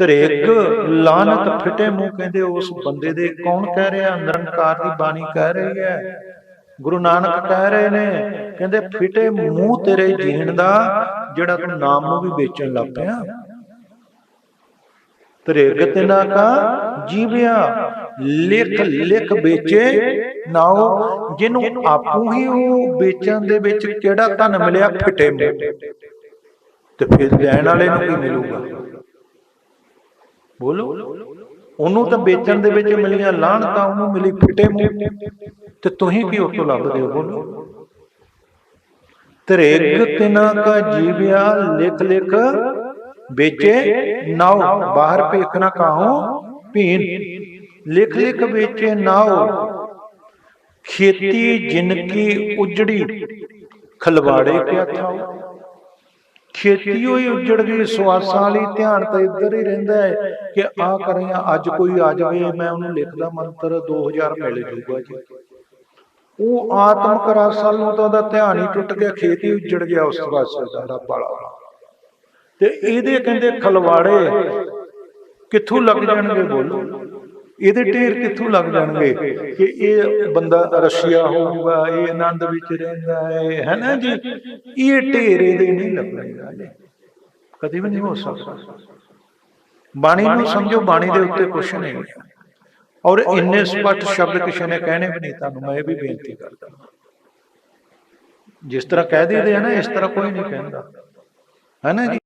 ਧਰੇਕ ਲਾਨਤ ਫਿਟੇ ਮੂੰਹ ਕਹਿੰਦੇ ਉਸ ਬੰਦੇ ਦੇ ਕੌਣ ਕਹਿ ਰਿਹਾ? ਨਿਰੰਕਾਰ ਦੀ ਬਾਣੀ ਕਹਿ ਰਹੀ ਹੈ। ਗੁਰੂ ਨਾਨਕ ਕਹਿ ਰਹੇ ਨੇ ਕਹਿੰਦੇ ਫਿਟੇ ਮੂੰਹ ਤੇਰੇ ਜੀਣ ਦਾ ਜਿਹੜਾ ਤੂੰ ਨਾਮ ਨੂੰ ਵੀ ਵੇਚਣ ਲੱਗ ਪਿਆ। ਧਰੇਕ ਤਿਨਾ ਕਾ ਜੀਵਿਆ ਲਿਖ ਲਿਖ ਵੇਚੇ ਨਾਉ ਜਿਹਨੂੰ ਆਪੂ ਹੀ ਉਹ ਵੇਚਣ ਦੇ ਵਿੱਚ ਕਿਹੜਾ ਧਨ ਮਿਲਿਆ? ਫਿਟੇ ਮੂੰਹ। ਤੇ ਫਿਰ ਲੈਣ ਵਾਲੇ ਨੂੰ ਕੀ ਮਿਲੂਗਾ? ਬੋਲੋ। ਉਹਨੂੰ ਤਾਂ ਵੇਚਣ ਦੇ ਵਿੱਚ ਮਿਲੀਆਂ ਲਾਹਣ ਤਾਂ ਉਹਨੂੰ ਮਿਲੀ ਫਿੱਟੇ ਮੂੰਹ। ਤੇ ਤੁਸੀਂ ਕੀ ਉਸ ਤੋਂ ਲੱਭਦੇ ਹੋ? ਬੋਲੋ। ਤਰੇਗ ਤਿਨਾ ਕਾ ਜੀਵਿਆ ਲਿਖ ਲਿਖ ਵੇਚੇ। ਨਾਉ ਬਾਹਰ ਭੇਖਣਾ ਕਾਹੂ। ਭੀਨ ਲਿਖ ਲਿਖ ਵੇਚੇ ਨਾਉ। ਖੇਤੀ ਜਿਨ ਕੀ ਉਜੜੀ। ਖਲਵਾੜੇ ਕਿਆ ਥਾਉ। ਖੇਤੀ ਹੋਈ ਉੱਜੜ ਗਈ, ਸਵਾਸਾਂ ਵਾਲੀ ਧਿਆਨ ਤਾਂ ਇੱਧਰ ਹੀ ਰਹਿੰਦਾ ਹੈ ਕਿ ਆ ਕਰਿਆ, ਅੱਜ ਕੋਈ ਆ ਜਾਵੇ, ਮੈਂ ਉਹਨੂੰ ਲਿਖਦਾ ਮੰਤਰ 2000 ਮਿਲ ਜੂਗਾ ਜੀ। ਉਹ ਆਤਮਕ ਰਸਲ ਨੂੰ ਤਾਂ ਉਹਦਾ ਧਿਆਨ ਹੀ ਟੁੱਟ ਗਿਆ, ਖੇਤ ਹੀ ਉੱਜੜ ਗਿਆ ਉਸ ਪਾਸੇ ਦਾ ਰੱਬ ਵਾਲਾ। ਤੇ ਇਹਦੇ ਕਹਿੰਦੇ ਖਲਵਾੜੇ, ਕਿੱਥੋਂ ਲੱਗ ਜਾਣਗੇ ਬੋਲੋ? ਇਹਦੇ ਢੇਰ ਕਿੱਥੋਂ ਲੱਗ ਜਾਣਗੇ ਕਿ ਇਹ ਬੰਦਾ ਰਸ਼ੀਆ ਹੋਊਗਾ, ਇਹ ਆਨੰਦ ਵਿੱਚ ਰਹਿੰਦਾ ਹੈ ਹੈ ਜੀ? ਇਹ ਢੇਰ ਇਹਦੇ ਨਹੀਂ ਲੱਗੇਗਾ ਜੀ ਕਦੀ ਵੀ ਨਹੀਂ ਹੋ ਸਕਦਾ। ਬਾਣੀ ਨੂੰ ਸਮਝੋ, ਬਾਣੀ ਦੇ ਉੱਤੇ ਕੁਛ ਨਹੀਂ ਔਰ ਇੰਨੇ ਸਪਸ਼ਟ ਸ਼ਬਦ ਕਿਸੇ ਨੇ ਕਹਿਣੇ ਵੀ ਨਹੀਂ, ਤੁਹਾਨੂੰ ਮੈਂ ਇਹ ਵੀ ਬੇਨਤੀ ਕਰਦਾ। ਜਿਸ ਤਰ੍ਹਾਂ ਕਹਿ ਦਿੰਦੇ ਆ ਨਾ, ਇਸ ਤਰ੍ਹਾਂ ਕੋਈ ਨਹੀਂ ਕਹਿੰਦਾ। ਹੈ ਨਾ ਜੀ?